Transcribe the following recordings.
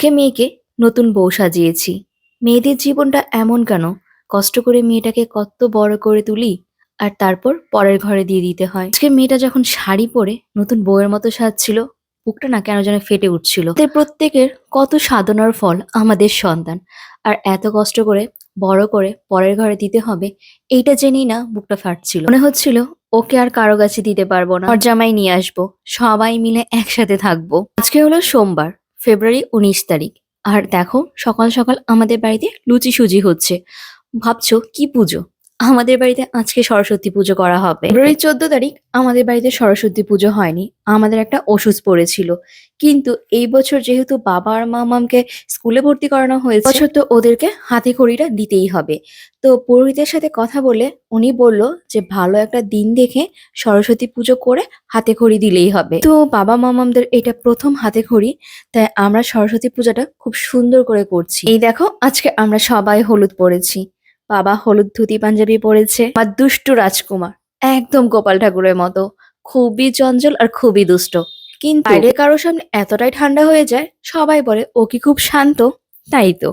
আজকে মেয়েকে নতুন বউ সাজিয়েছি। মেয়েদের জীবনটা এমন কেন? কষ্ট করে মেয়েটাকে কত বড় করে তুলি আর তারপর পরের ঘরে দিয়ে দিতে হয়। আজকে মেয়েটা যখন শাড়ি পরে নতুন বউয়ের মতো সাজছিল, বুকটা না কেন যেন ফেটে উঠছিল। এদের প্রত্যেকের কত সাধনার ফল আমাদের সন্তান। আর এত কষ্ট করে বড় করে পরের ঘরে দিতে হবে, এইটা জেনেই না বুকটা ফাটছিল। মনে হচ্ছিল ওকে আর কারও কাছে দিতে পারব না। জামাই নিয়ে আসব, সবাই মিলে একসাথে থাকব। আজকে হলো সোমবার ফেব্রুয়ারি উনিশ তারিখ। আর দেখো, সকাল সকাল আমাদের বাড়িতে লুচি সুজি হচ্ছে। ভাবছ, কি পুজো? আমাদের বাড়িতে আজকে সরস্বতী পুজো করা হবে। ফেব্রুয়ারি চোদ্দ তারিখ আমাদের বাড়িতে সরস্বতী পুজো হয়নি, আমাদের একটা ওষুধ পড়েছিল। কিন্তু এই বছর যেহেতু বাবা আর মা মামকে স্কুলে ভর্তি করানো হয়েছে বছর তো ওদেরকে হাতে খড়িটা দিতেই হবে। তো পুরোহিতের সাথে কথা বলে উনি বলল যে, ভালো একটা দিন দেখে সরস্বতী পুজো করে হাতে খড়ি দিলেই হবে। তো বাবা মামামদের এটা প্রথম হাতে খড়ি, তাই আমরা সরস্বতী পূজাটা খুব সুন্দর করে করছি। এই দেখো, আজকে আমরা সবাই হলুদ পরেছি। বাবা হলুদ ধুতি পাঞ্জাবি পরেছে বা দুষ্টু রাজকুমার, একদম গোপাল ঠাকুরের মতো, খুবই চঞ্চল আর খুবই দুষ্ট। কিন্তু বাইরে কারোর সামনে এতটাই ঠান্ডা হয়ে যায়, সবাই বলে ও কি খুব শান্ত। তাই তো।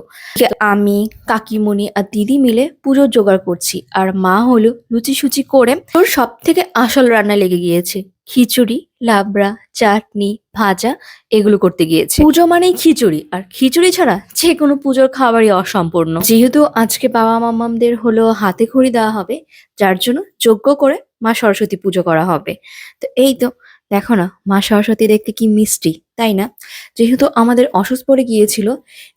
আমি, কাকিমণি আর দিদি মিলে পুজোর জোগাড় করছি, আর মা হলো লুচি সুচি করে ওর সব থেকে আসল রান্না লেগে গিয়েছে। খিচুড়ি, লাবড়া, চাটনি, ভাজা এগুলো করতে গিয়েছে। পুজো মানেই খিচুড়ি, আর খিচুড়ি ছাড়া যে কোনো পুজোর খাবারই অসম্পূর্ণ। যেহেতু আজকে বাবা মামামদের হলো হাতে খড়ি দেওয়া হবে, যার জন্য যোগ্য করে মা সরস্বতী পুজো করা হবে। তো এই তো, দেখো না, মা সরস্বতী দেখতে কি মিষ্টি। তাই না? যেহেতু আমাদের অসুস্থ পড়ে গিয়েছিল,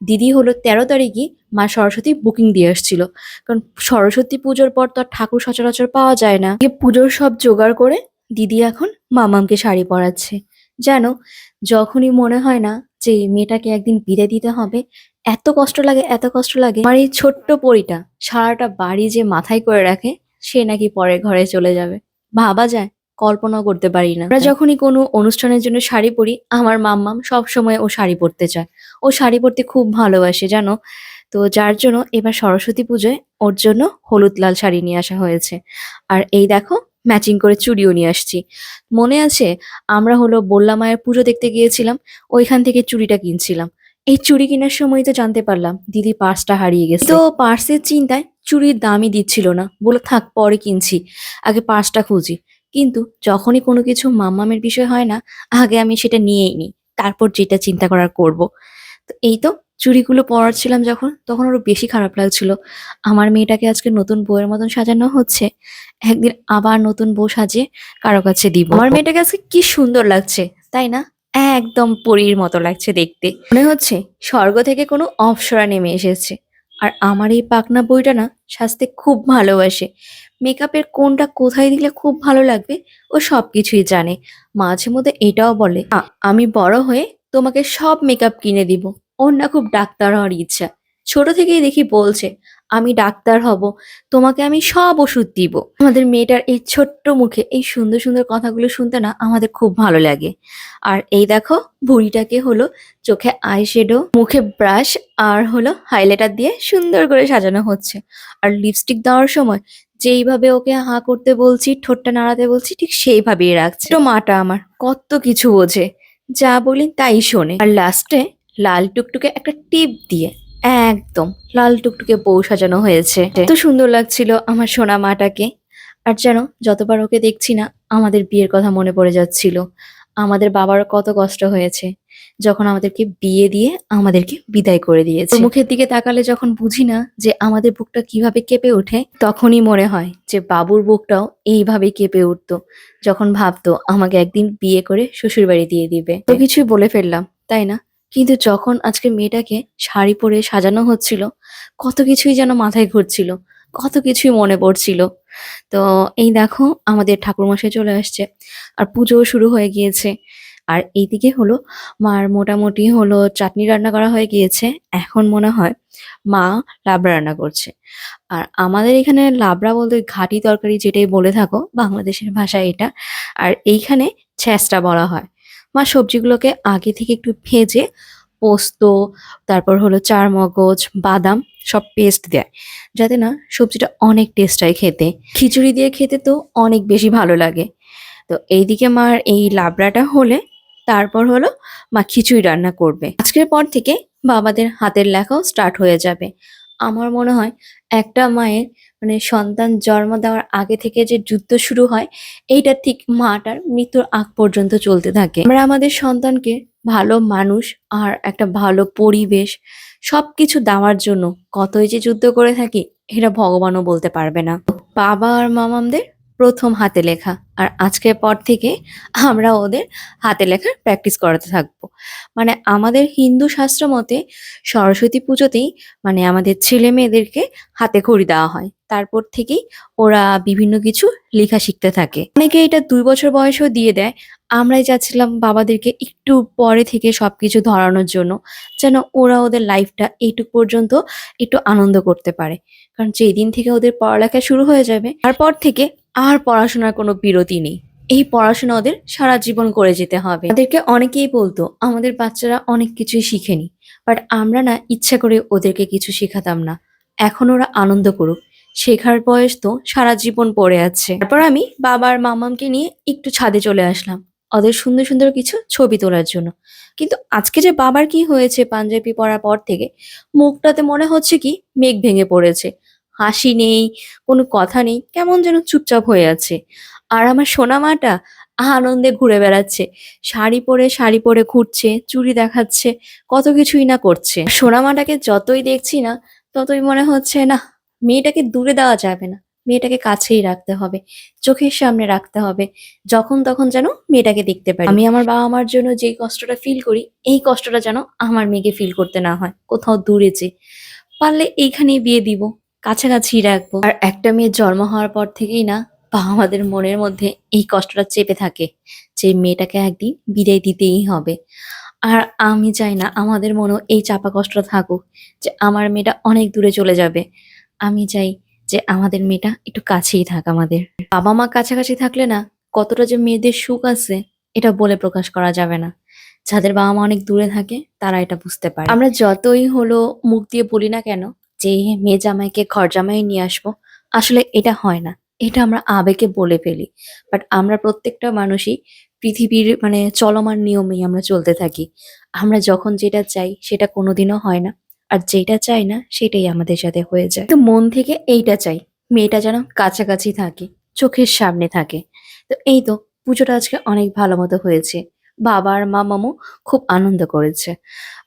দিদি হলো তেরো তারিখই মা সরস্বতী বুকিং দিয়ে আসছিল। কারণ সরস্বতী পুজোর পর তো আর ঠাকুর সচরাচর পাওয়া যায় না। পুজোর সব জোগাড় করে দিদি এখন মামামকে শাড়ি পরাচ্ছে। জানো, যখনই মনে হয় না যে মেয়েটাকে একদিন বিদায় দিতে হবে, এত কষ্ট লাগে, এত কষ্ট লাগে। আমার এই ছোট্ট পরিটা সারাটা বাড়ি যে মাথায় করে রাখে, সে নাকি পরে ঘরে চলে যাবে। ভাবা যায় কল্পনাও করতে পারি না। আমরা যখনই কোনো অনুষ্ঠানের জন্য শাড়ি পরি, আমার মাম্মাম সব সময় ও শাড়ি পরতে চায়। ও শাড়ি পরতে খুব ভালোবাসে, জানো? তো যার জন্য এবার সরস্বতী পুজোয় ওর জন্য হলুদ লাল শাড়ি নিয়ে আসা হয়েছে। আর এই দেখো ম্যাচিং করে চুড়িও নিয়ে আসছি। মনে আছে, আমরা হলো বল্লা মায়ের পুজো দেখতে গিয়েছিলাম, ওইখান থেকে চুড়িটা কিনছিলাম। এই চুড়ি কেনার সময় তো জানতে পারলাম, দিদি পার্সটা হারিয়ে গেছে। তো পার্সের চিন্তায় চুড়ির দামই দিচ্ছিল না। বলে থাক, পরে কিনছি। আগে পার্সটা খুঁজি। কিন্তু যখনই কোনো কিছু মাম্মামের বিষয় হয় না, আগে আমি সেটা নিয়েই নিই, তারপর যেটা চিন্তা করার করব। তো এই তো চুড়িগুলো পরাচ্ছিলাম যখন, তখন আরও বেশি খারাপ লাগছিল। আমার মেয়েটাকে আজকে নতুন বউয়ের মতন সাজানো হচ্ছে, একদিন আবার নতুন বউ সাজিয়ে কারও কাছে দিব। আমার মেয়েটাকে আজকে কি সুন্দর লাগছে, তাই না? একদম পরীর মতো লাগছে দেখতে। মনে হচ্ছে স্বর্গ থেকে কোনো অপসরা নেমে এসেছে। আর আমার এই পাকনা বইটা না সাজতে খুব ভালোবাসে। মেকআপের কোনটা কোথায় দিলে খুব ভালো লাগবে, ও সব কিছুই জানে। মাঝে মধ্যে এটাও বলে আমি বড় হয়ে তোমাকে সব মেকআপ কিনে দিব। ওর না খুব ডাক্তার হওয়ার ইচ্ছা। ছোট থেকেই দেখি বলছে, আমি ডাক্তার হব, তোমাকে আমি সব ওষুধ দিব। আমাদের মেয়েটার এই ছোট্ট মুখে এই সুন্দর সুন্দর কথাগুলো শুনতে না আমাদের খুব ভালো লাগে। আর এই দেখো, বুড়িটাকে হলো চোখে আইশ্যাডো, মুখে ব্রাশ আর হলো হাইলাইটার দিয়ে সুন্দর করে সাজানো হচ্ছে। আর লিপস্টিক দেওয়ার সময় যেইভাবে ওকে হা করতে বলছি, ঠোঁটটা নাড়াতে বলছি, ঠিক সেইভাবেই রাখছে। তো মাটা আমার, কত কিছু বোঝে। যা বলি তাই শোনে। আর লাস্টে লাল টুকটুকে একটা টিপ দিয়ে একদম লাল টুকটুকে বউ সাজানো হয়েছে। এত সুন্দর লাগছিল আমার সোনা মাটাকে। আর যেন যতবার ওকে দেখছি না, আমাদের বিয়ের কথা মনে পড়ে যাচ্ছিল। আমাদের বাবার কত কষ্ট হয়েছে। যখন আমাদেরকে বিয়ে দিয়ে আমাদেরকে বিদায় করে দিয়েছে। মুখের দিকে তাকালে যখন বুঝি না যে আমাদের বুকটা কীভাবে কেঁপে ওঠে তখনই মনে হয় যে বাবুর বুকটাও এইভাবে কেঁপে উঠতো। যখন ভাবতো আমাকে একদিন বিয়ে করে শ্বশুর বাড়ি দিয়ে দিবে। তো কিছুই বলে ফেললাম তাই না? কিন্তু যখন আজকে মেয়েটাকে শাড়ি পরে সাজানো হচ্ছিল কত কিছুই যেন মাথায় ঘুরছিল কত কিছুই মনে পড়ছিল। তো এই দেখো আমাদের ঠাকুরমশাই চলে আসছে। আর পুজোও শুরু হয়ে গিয়েছে। আর এইদিকে হলো, মার মোটামুটি হলো চাটনি রান্না করা হয়ে গিয়েছে। এখন মনে হয় মা লাবড়া রান্না করছে। আর আমাদের এখানে লাবড়া বলতে ঘাটি তরকারি যেটাই বলে থাকো, বাংলাদেশের ভাষায় এটা। আর এইখানে ছ্যাঁচটা বলা হয়। মা সবজিগুলোকে আগে থেকে একটু ভেজে পোস্ত, তারপর হলো চার মগজ বাদাম সব পেস্ট দেয়। যাতে না সবজিটা অনেক টেস্ট হয় খেতে। খিচুড়ি দিয়ে খেতে তো অনেক বেশি ভালো লাগে। তো এইদিকে মার এই লাবড়াটা হলে তারপর হলো মা খিচুড়ি রান্না করবে। আজকের পর থেকে বাবাদের হাতের লেখাও স্টার্ট হয়ে যাবে। আমার মনে হয় একটা মায়ের মানে সন্তান জন্ম দেওয়ার আগে থেকে যে যুদ্ধ শুরু হয়, এইটা ঠিক মাটার মৃত্যুর আগ পর্যন্ত চলতে থাকে। আমরা আমাদের সন্তানকে ভালো মানুষ আর একটা ভালো পরিবেশ সবকিছু দেওয়ার জন্য কতই যে যুদ্ধ করে থাকি এটা ভগবানও বলতে পারবে না। বাবা আর মামামদের প্রথম হাতে লেখা। আর আজকের পর থেকে আমরা ওদের হাতে লেখার প্র্যাকটিস করাতে থাকব। মানে আমাদের হিন্দু শাস্ত্র মতে সরস্বতী পুজোতেই মানে আমাদের ছেলে মেয়েদেরকে হাতে খড়ি দেওয়া হয়। তারপর থেকেই ওরা বিভিন্ন কিছু লেখা শিখতে থাকে। অনেকে এটা দুই বছর বয়সেও দিয়ে দেয়। আমরাই যাচ্ছিলাম বাবাদেরকে একটু পরে থেকে সব কিছু ধরানোর জন্য, যেন ওরা ওদের লাইফটা এইটুক পর্যন্ত একটু আনন্দ করতে পারে। কারণ যেই দিন থেকে ওদের পড়ালেখা শুরু হয়ে যাবে, তারপর থেকে আর পড়াশোনার কোনো বিরতি নেই। এই পড়াশোনা ওদের সারা জীবন করে যেতে হবে। ওদেরকে অনেকেই বলতো, আমাদের বাচ্চারা অনেক কিছুই শিখেনি বাট আমরা না ইচ্ছা করে ওদেরকে কিছু শেখাতাম না। এখন ওরা আনন্দ করুক। শেখার বয়স তো সারা জীবন পড়ে আছে। তারপর আমি বাবার মামামকে নিয়ে একটু ছাদে চলে আসলাম, ওদের সুন্দর সুন্দর কিছু ছবি তোলার জন্য। কিন্তু আজকে যে বাবার কি হয়েছে পাঞ্জাবি পরার পর থেকে, মুখটাতে মনে হচ্ছে কি মেঘ ভেঙে পড়েছে। হাসি নেই, কোনো কথা নেই, কেমন যেন চুপচাপ হয়ে আছে। আর আমার সোনা মাটা আনন্দে ঘুরে বেড়াচ্ছে, শাড়ি পরে শাড়ি পরে ঘুরছে, চুড়ি দেখাচ্ছে, কত কিছুই না করছে। সোনা মাটাকে যতই দেখছি না, ততই মনে হচ্ছে, না, মেয়েটাকে দূরে দেওয়া যাবে না, মেয়েটাকে কাছেই রাখতে হবে, চোখের সামনে রাখতে হবে, যখন তখন যেন মেয়েটাকে দেখতে পারি। আমি আমার বাবা মার জন্য যে কষ্টটা ফিল করি, এই কষ্টটা যেন আমার মেয়েকে ফিল করতে না হয়, কোথাও দূরে যে পারলে এইখানেই বিয়ে দিব। কাছাকাছি রাখব। আর একটা মেয়ের জন্ম হওয়ার পর থেকেই না বাবা মাদের মনের মধ্যে এই কষ্টটা চেপে থাকে যে মেয়েটাকে একদিন বিদায় দিতেই হবে। আর আমি চাই না আমাদের মনেও এই চাপা কষ্টটা থাকুক যে আমার মেয়েটা অনেক দূরে চলে যাবে। আমি চাই যে আমাদের মেয়েটা একটু কাছেই থাক আমাদের। বাবা মা কাছাকাছি থাকলে না কতটা যে মেয়েদের সুখ আছে এটা বলে প্রকাশ করা যাবে না। যাদের বাবা মা অনেক দূরে থাকে তারা এটা বুঝতে পারে। আমরা যতই হলো মুখ দিয়ে বলি না কেন যে মেয়ে জামাইকে ঘর জামাই নিয়ে আসব, আসলে এটা হয় না। এটা আমরা আবেগে বলে ফেলি। বাট আমরা প্রত্যেকটা মানুষই পৃথিবীর মানে চলমান নিয়মেই আমরা চলতে থাকি। আমরা যখন যেটা চাই, সেটা কোনোদিনও হয় না। আর যেটা চাই না, সেটাই আমাদের সাথে হয়ে যায়। তো মন থেকে এইটা চাই, মেয়েটা যেন কাছাকাছি থাকে, চোখের সামনে থাকে। তো এই তো, পুজোটা আজকে অনেক ভালো মতো হয়েছে। বাবা আর মা মামু খুব আনন্দ করেছে।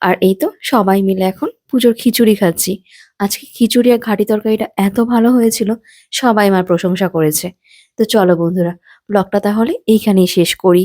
আর এই তো, সবাই মিলে এখন পুজোর খিচুড়ি খাচ্ছি। আজকে খিচুড়ি আর ঘাটি তরকারিটা এত ভালো হয়েছিল, সবাই আমার প্রশংসা করেছে। তো চলো বন্ধুরা, ব্লগটা তাহলে এইখানেই শেষ করি।